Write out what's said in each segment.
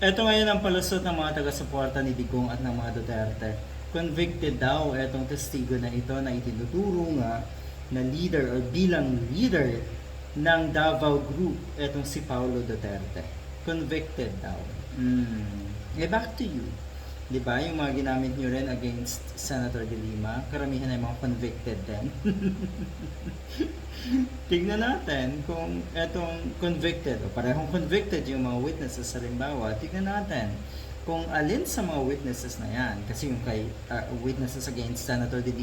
Ito ngayon ang palusot ng mga taga-suporta ni Digong at ng mga Duterte. Convicted daw itong testigo na ito na itinuturo nga na leader or bilang leader ng Davao Group, itong si Paulo Duterte. Convicted daw. Mm. Eh, back to you. Di ba? Yung mga ginamit nyo rin against Senator De Lima, karamihan ay mga convicted din. Tignan natin kung etong convicted o parehong convicted yung mga witnesses sa limbawa, tignan natin kung alin sa mga witnesses na yan. Kasi yung kay uh, witnesses against Senator De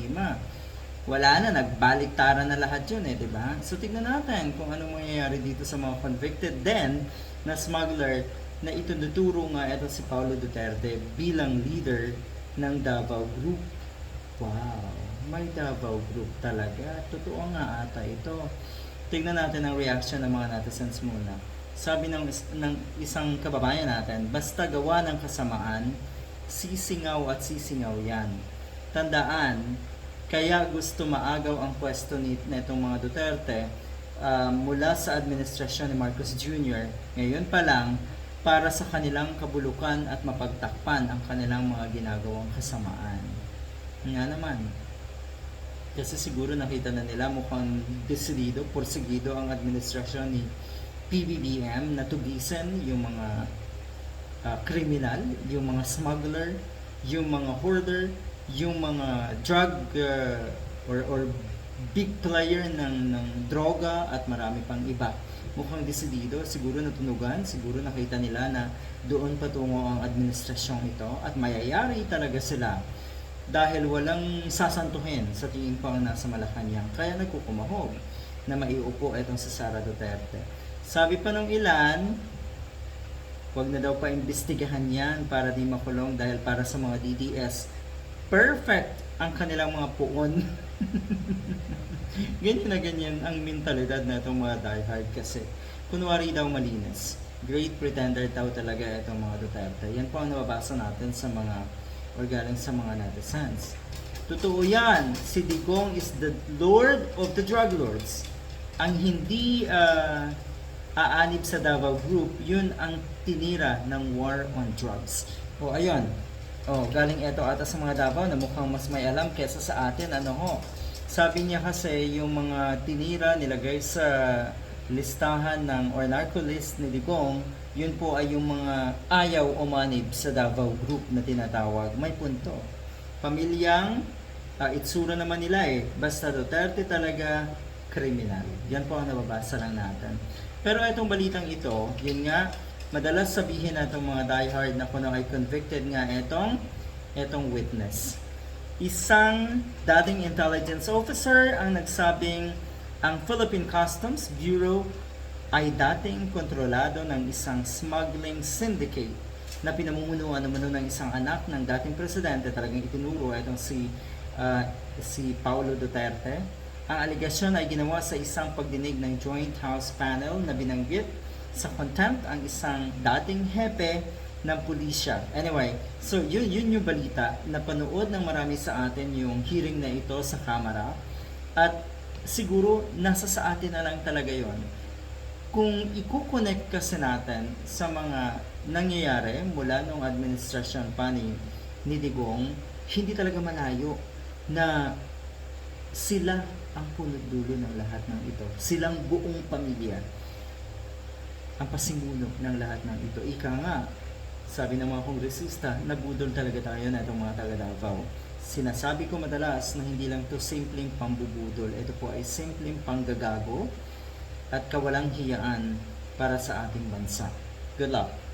wala na, nagbaliktaran na lahat yun eh, di ba? So tignan natin kung anong mangyayari dito sa mga convicted then na smuggler na itinuturo nga ito si Paulo Duterte bilang leader ng Davao Group. Wow, may Davao Group talaga. Totoo nga ata ito. Tignan natin ang reaction ng mga netizens muna. Sabi ng, ng isang kababayan natin, basta gawa ng kasamaan, sisingaw at sisingaw yan. Tandaan, kaya gusto maagaw ang pwesto ni netong mga Duterte ah, mula sa administrasyon ni Marcos Jr. Ngayon pa lang, para sa kanilang kabulukan at mapagtakpan ang kanilang mga ginagawang kasamaan. Nga naman, kasi siguro nakita na nila mukhang desidido, porsigido ang administrasyon ni PBBM na tugisan yung mga ah, kriminal, yung mga smuggler, yung mga hoarder, yung mga drug ah, or, or big player ng, ng droga at marami pang iba. Mukhang desidido, siguro natunugan, siguro nakita nila na doon patungo ang administrasyong ito at mayayari talaga sila dahil walang sasantuhin sa tingin ko ang nasa Malacanang. Kaya nagkukumahog na maiupo itong si Sara Duterte. Sabi pa nung ilan, wag na daw pa imbestigahan yan para di makulong dahil para sa mga DDS, perfect ang kanilang mga puon. ganyan na ganyan ang mentalidad na itong mga diehard kasi kunwari daw malinis. Great pretender daw talaga itong mga Duterte. Yan po ang nababasa natin sa mga or galing sa mga netizens. Totoo yan, si Digong is the Lord of the Drug Lords. Ang hindi ah, aanib sa Davao Group, yun ang tinira ng war on drugs. O ayun, o galing ito ata sa mga Davao na mukhang mas may alam kesa sa atin, ano ho. Sabi niya kasi yung mga tinira nilagay sa listahan ng or narco list ni Digong, yun po ay yung mga ayaw o manib sa Davao Group na tinatawag. May punto. Pamilyang ah, itsura naman nila eh. Basta Duterte talaga kriminal. Yan po ang nababasa lang natin. Pero itong balitang ito, yun nga, madalas sabihin na itong mga diehard na kung ay convicted nga itong, itong witness. Isang dating intelligence officer ang nagsabing ang Philippine Customs Bureau ay dating kontrolado ng isang smuggling syndicate na pinamumunuan naman ng isang anak ng dating presidente talagang itinuro itong si ah, si Paulo Duterte. Ang aligasyon ay ginawa sa isang pagdinig ng Joint House Panel na binanggit sa contempt ang isang dating hepe ng pulisya. Anyway, so yun, yun yung balita. Napanood ng marami sa atin yung hearing na ito sa kamera. At siguro nasa sa atin na lang talaga yon kung i-connect kasi natin sa mga nangyayari mula nung administrasyon pa ni, ni Digong, hindi talaga malayo na sila ang punot dulo ng lahat ng ito. Silang buong pamilya ang pasimuno ng lahat ng ito. Ika nga, sabi ng mga kongresista, nabudol talaga tayo na itong mga taga Davao. Sinasabi ko madalas na hindi lang to simpleng pambubudol. Ito po ay simpleng panggagago at kawalang hiyaan para sa ating bansa. Good luck!